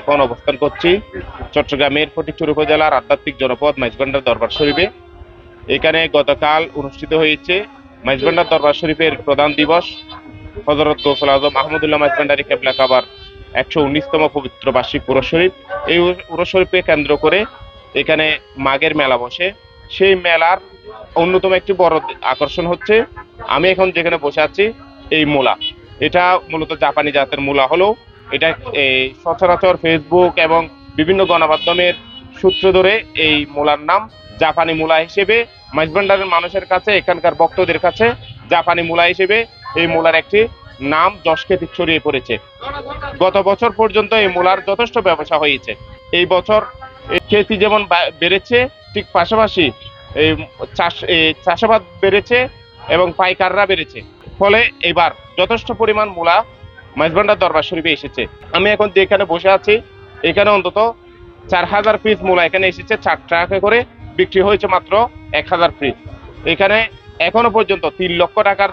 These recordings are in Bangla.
এখন অবস্থান করছি চট্টগ্রামের ফটিকচুর উপজেলার আধ্যাত্মিক জনপদ মাইজবান্ডার দরবার শরীফে। এখানে গতকাল অনুষ্ঠিত হয়েছে মাইজবান্ডার দরবার শরীফের প্রধান দিবস। হজরত গৌসল আজম আহমদুল্লাহ মাইজবান্ডারি কেবলা কাবার একশো উনিশতম পবিত্র বার্ষিক উরস শরীফ। এই উরস শরীফকে কেন্দ্র করে এখানে মাঘের মেলা বসে। সেই মেলার অন্যতম একটি বড় আকর্ষণ হচ্ছে, আমি এখন যেখানে বসে আছি, এই মূলা। এটা মূলত জাপানি জাতের মূলা হলো। এটা সচরাচর ফেসবুক এবং বিভিন্ন গণমাধ্যমের সূত্র ধরে এই মূলার নাম জাপানি মূলা হিসেবে মাইজবান্ডারের মানুষের কাছে, এখানকার ভক্তদের কাছে জাপানি মূলা হিসেবে এই মূলার একটি নাম যশখ্যাতি ছড়িয়ে পড়েছে। গত বছর পর্যন্ত এই মূলার যথেষ্ট ব্যবসা হয়েছে। এই বছর খেতি যেমন বেড়েছে, ঠিক পাশাপাশি এই চাষ এই চাষাবাদ বেড়েছে এবং পাইকাররা বেড়েছে। ফলে এবার যথেষ্ট পরিমাণ মূলা মাইজবান্ডার দরবার শরীফে এসেছে। আমি এখন যেখানে বসে আছি, এখানে অন্তত চার হাজার পিস মূলা এখানে এসেছে, চার টাকা করে বিক্রি হয়েছে মাত্র এক হাজার পিস এখানে এখনও পর্যন্ত তিন লক্ষ টাকার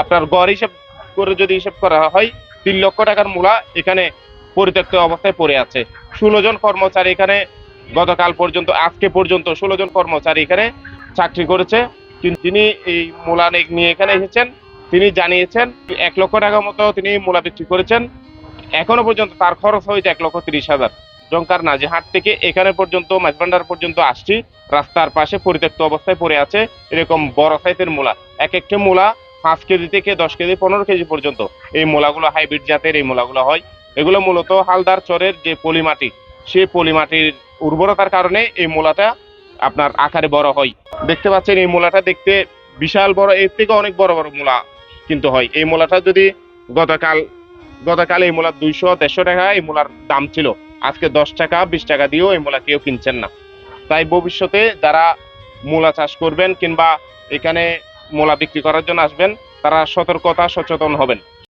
আপনার গড় হিসেব করে যদি হিসেব করা হয়, তিন লক্ষ টাকার মূলা এখানে পরিত্যক্ত অবস্থায় পড়ে আছে। ষোলো জন কর্মচারী এখানে গতকাল পর্যন্ত, আজকে পর্যন্ত ষোলো জন কর্মচারী এখানে চাকরি করেছে। তিনি এই মূলা নিয়ে এখানে এসেছেন। তিনি জানিয়েছেন, এক লক্ষ টাকা মতো তিনি মূলা বিক্রি করেছেন। এখনও পর্যন্ত তার খরচ হয়েছে এক লক্ষ তিরিশ হাজার। জঙ্কার নাজিহাট থেকে এখানে পর্যন্ত মাঝবান্ডার পর্যন্ত আসছি। রাস্তার পাশে পরিত্যক্ত অবস্থায় পড়ে আছে এরকম বড় সাইজের মূলা। এক একটি মূলা পাঁচ কেজি থেকে দশ কেজি, পনেরো কেজি পর্যন্ত। এই মূলাগুলো হাইব্রিড জাতের এই মূলাগুলো হয়। এগুলো মূলত হালদার চরের যে পলিমাটি, সেই পলিমাটির উর্বরতার কারণে এই মূলাটা আপনার আকারে বড় হয়। দেখতে পাচ্ছেন, এই মূলাটা দেখতে বিশাল বড়, এর থেকে অনেক বড় বড় মূলা। কিন্তু হয়। এই মূলাটা যদি গতকাল গতকাল এই মূলার দুইশো, দেড়শো টাকা, এই মূলার দাম ছিল। আজকে দশ টাকা, বিশ টাকা দিয়েও এই মূলা কেউ কিনছেন না। তাই ভবিষ্যতে যারা মূলা চাষ করবেন কিংবা এখানে মূলা বিক্রি করার জন্য আসবেন, তারা সতর্কতা, সচেতন হবেন।